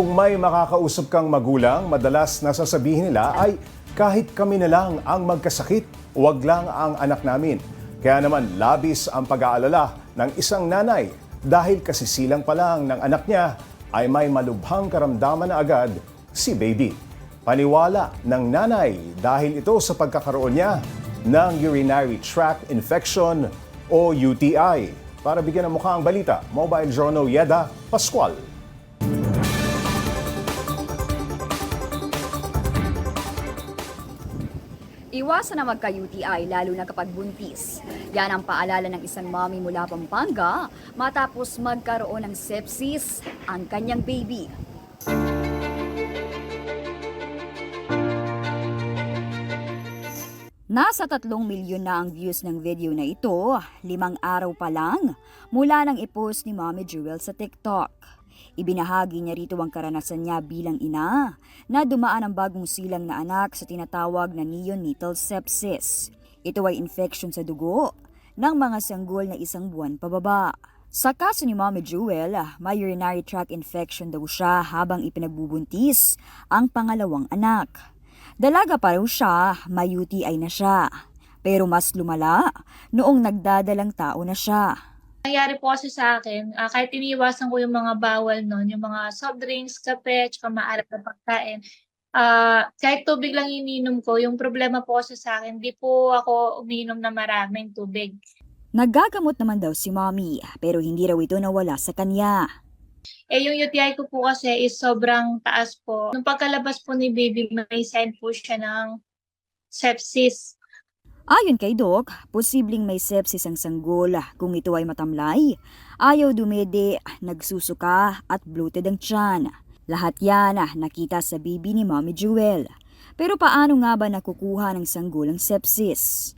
Kung may makakausap kang magulang, madalas nasasabihin nila ay kahit kami na lang ang magkasakit, wag lang ang anak namin. Kaya naman labis ang pag-aalala ng isang nanay dahil kasisilang pa lang ng anak niya ay may malubhang karamdaman na agad si baby. Paniwala ng nanay dahil ito sa pagkakaroon niya ng urinary tract infection o UTI. Para bigyan ng mukha ang balita, Mobile Journal Yeda Pascual. Iwasan na magka-UTI lalo na kapag buntis. Yan ang paalala ng isang mommy mula Pampanga matapos magkaroon ng sepsis ang kanyang baby. Nasa tatlong milyon na ang views ng video na ito, limang araw pa lang mula nang ipost ni Mommy Jewel sa TikTok. Ibinahagi niya rito ang karanasan niya bilang ina na dumaan ang bagong silang na anak sa tinatawag na neonatal sepsis. Ito ay infection sa dugo ng mga sanggol na isang buwan pababa. Sa kaso ni Mommy Jewel, may urinary tract infection daw siya habang ipinagbubuntis ang pangalawang anak. Dalaga pa raw siya, may UTI na siya. Pero mas lumala noong nagdadalang tao na siya. Nangyari po kasi sa akin, ah, kahit iniiwasan ko yung mga bawal nun, yung mga soft drinks, kape, tsaka maalat na pagkain, ah, kahit tubig lang ininom ko, yung problema po kasi sa akin, di po ako uminom na maraming tubig. Nagagamot naman daw si mommy pero hindi raw ito nawala sa kanya. Eh, yung UTI ko po kasi is sobrang taas po. Nung pagkalabas po ni baby, may sign po siya ng sepsis. Ayon kay Doc, posibleng may sepsis ang sanggol kung ito ay matamlay, ayaw dumede, nagsusuka at bloated ang tiyan. Lahat yan nakita sa baby ni Mommy Jewel. Pero paano nga ba nakukuha ng sanggol ang sepsis?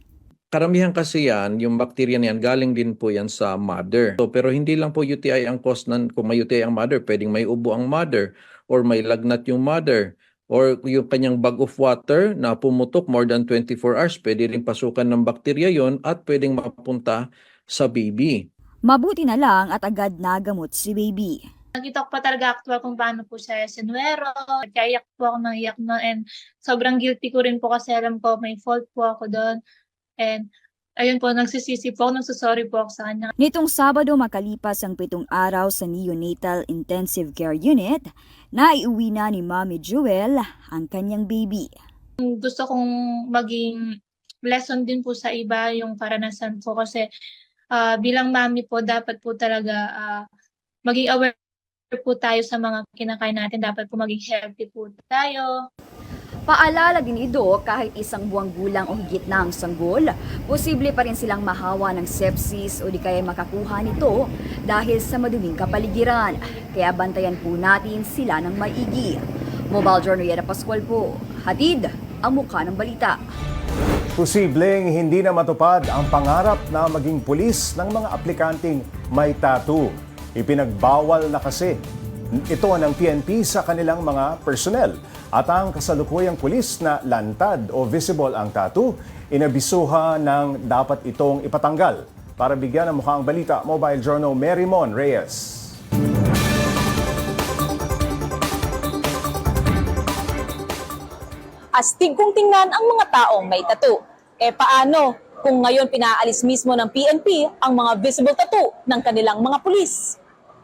Karamihan kasi yan, yung bacteria na yan, galing din po yan sa mother. So, pero hindi lang po UTI ang cause ng, kung may UTI ang mother, pwedeng may ubo ang mother, or may lagnat yung mother, or yung kanyang bag of water na pumutok more than 24 hours, pwede rin pasukan ng bakterya yon at pwedeng mapunta sa baby. Mabuti na lang at agad nagamot si baby. Nakita ko pa talaga actual kung paano po siya sinuero. Kaya iyak po ako ng iyak no and sobrang guilty ko rin po kasi alam ko may fault po ako doon. And ayun po, nagsisisi po ako, nagsusorry po ako sa kanya. Nitong Sabado makalipas ang pitong araw sa Neonatal Intensive Care Unit, naiuwi na ni Mommy Jewel ang kanyang baby. Gusto kong maging lesson din po sa iba yung karanasan ko kasi ah, bilang mami po, dapat po talaga ah, maging aware po tayo sa mga kinakain natin. Dapat po maging healthy po tayo. Paalala din Doc, kahit isang buwang gulang o higit na ang sanggol, posible pa rin silang mahawa ng sepsis o di kaya makakuha nito dahil sa maduming kapaligiran. Kaya bantayan po natin sila ng maigi. Mobile Journal Pascual po. Hatid ang mukha ng balita. Posibleng hindi na matupad ang pangarap na maging pulis ng mga aplikanteng may tattoo. Ipinagbawal na kasi ito ng PNP sa kanilang mga personnel. At ang kasalukuyang pulis na lantad o visible ang tattoo, inabisuhan ng dapat itong ipatanggal. Para bigyan ng mukhang balita, Mobile Journal Marymon Reyes. astig kung tingnan ang mga taong may tattoo. Eh paano kung ngayon pinaalis mismo ng PNP ang mga visible tattoo ng kanilang mga pulis?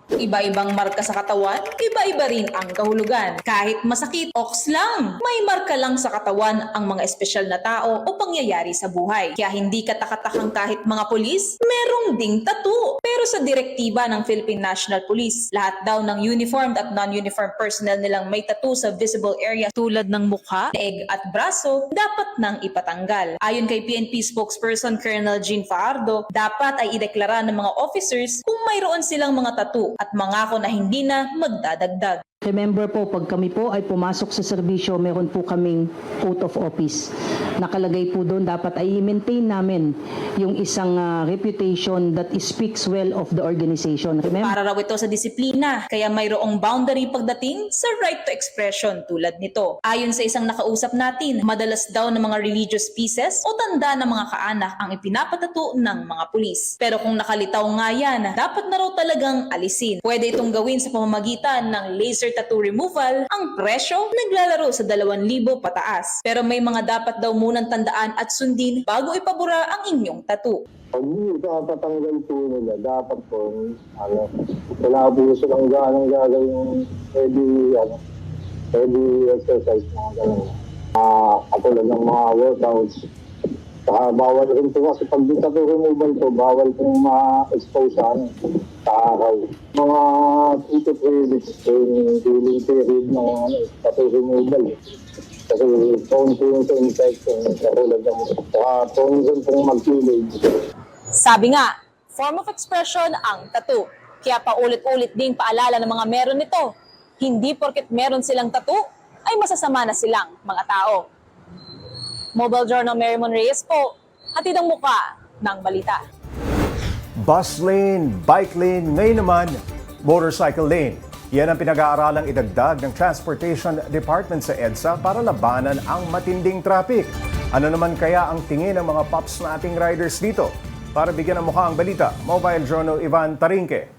Iba-ibang marka sa katawan, iba-iba rin ang kahulugan. Kahit masakit, oks lang. May marka lang sa katawan ang mga espesyal na tao o pangyayari sa buhay. Kaya hindi katakatakang kahit mga pulis, merong ding tattoo. Pero sa direktiba ng Philippine National Police, lahat daw ng uniformed at non-uniformed personnel nilang may tattoo sa visible area tulad ng mukha, leeg at braso, dapat nang ipatanggal. Ayon kay PNP spokesperson Colonel Jean Faardo, dapat ay ideklara ng mga officers kung mayroon silang mga tattoo at mangako na hindi na magdadagdag. Remember po, pag kami po ay pumasok sa serbisyo, meron po kaming oath of office. Nakalagay po doon, dapat ay i-maintain namin yung isang ah, reputation that speaks well of the organization. Remember? Para raw ito sa disiplina, kaya mayroong boundary pagdating sa right to expression tulad nito. Ayon sa isang nakausap natin, madalas daw ng mga religious pieces o tanda ng mga kaanak ang ipinapatato ng mga pulis. Pero kung nakalitaw nga yan, dapat na raw talagang alisin. Pwede itong gawin sa pamamagitan ng laser laser tattoo removal, ang presyo naglalaro sa 2,000 pataas. Pero may mga dapat daw munang tandaan at sundin bago ipabura ang inyong tattoo. Pag hindi ka tatanggal po nila, dapat po, ano, wala po silang ganang gagawin heavy, ano, heavy exercise, mga ganun. Ah, katulad ng mga workouts. Saka bawal rin po kasi pag di tattoo removal po, bawal po ma-expose sa, ano, sa araw. Mga 2 to 3 weeks yung healing period ng ano, tattoo removal. Kasi prone po yung sa infection, katulad ng, saka prone rin pong mag-killing. Sabi nga, form of expression ang tattoo. Kaya paulit-ulit ding paalala ng mga meron nito. Hindi porket meron silang tattoo, ay masasama na silang mga tao. Mobile Journal Merrimon Reyes po, hatid ang muka ng balita. Bus lane, bike lane, ngayon naman, motorcycle lane. Yan ang pinag-aaralang idagdag ng Transportation Department sa EDSA para labanan ang matinding traffic. Ano naman kaya ang tingin ng mga pups na ating riders dito? Para bigyan ng mukha ang balita, Mobile Journal Ivan Tarinque.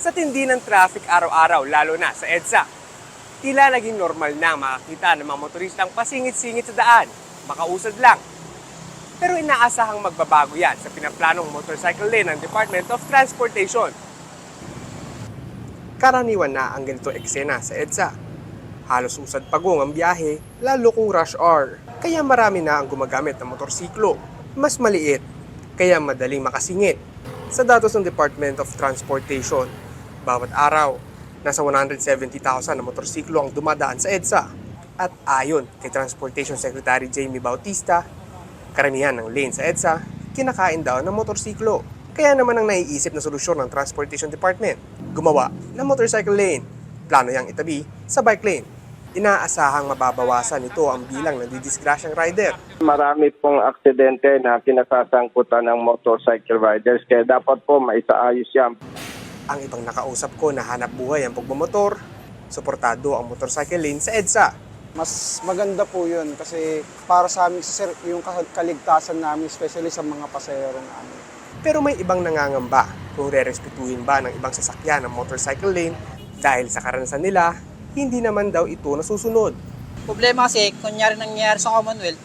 Sa tindi ng traffic araw-araw, lalo na sa EDSA, tila naging normal na makakita ng mga motoristang pasingit-singit sa daan, makausad lang. Pero inaasahang magbabago yan sa pinaplanong motorcycle lane ng Department of Transportation. Karaniwan na ang ganito eksena sa EDSA. Halos usad pagong ang biyahe, lalo kung rush hour. Kaya marami na ang gumagamit ng motorsiklo. Mas maliit, kaya madaling makasingit. Sa datos ng Department of Transportation, bawat araw, nasa 170,000 na motorsiklo ang dumadaan sa EDSA. At ayon kay Transportation Secretary Jamie Bautista, karamihan ng lane sa EDSA, kinakain daw ng motorsiklo. Kaya naman ang naiisip na solusyon ng Transportation Department, gumawa ng motorcycle lane. Plano yang itabi sa bike lane. Inaasahang mababawasan nito ang bilang ng didisgrasyang rider. Marami pong aksidente na kinasasangkutan ng motorcycle riders kaya dapat po maisaayos yan. Ang ibang nakausap ko na hanap buhay ang pagmamotor, suportado ang motorcycle lane sa EDSA. mas maganda po yun kasi para sa amin sir, yung kaligtasan namin especially sa mga pasahero namin. Pero may ibang nangangamba kung re-respetuhin ba ng ibang sasakyan ang motorcycle lane dahil sa karanasan nila, hindi naman daw ito nasusunod. Problema kasi, kunyari nangyayari sa Commonwealth,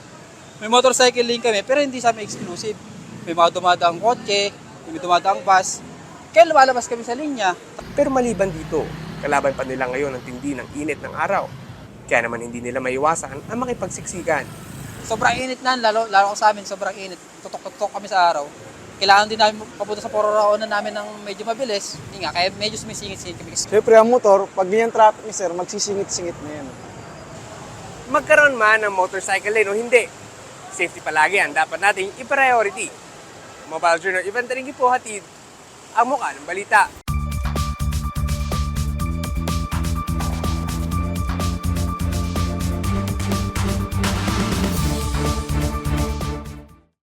may motorcycle lane kami, pero hindi sa amin exclusive. May mga dumadaang kotse, may dumadaang bus, kaya lumalabas kami sa linya. Pero maliban dito, kalaban pa nila ngayon ang tindi ng init ng araw. Kaya naman hindi nila maiwasan ang makipagsiksikan. Sobrang init na, lalo, lalo ko sa amin, sobrang init. Tutok-tutok kami sa araw. Kailangan din namin papunta sa pororoonan namin ng medyo mabilis. Hindi nga, kaya medyo sumisingit-singit kami. Siyempre ang motor, pag ganyan traffic ni sir, magsisingit-singit na yan. Magkaroon man ng motorcycle lane o hindi, safety palagi ang dapat nating i-priority. Mobile Journal Event rin po hatid ang mukha ng balita.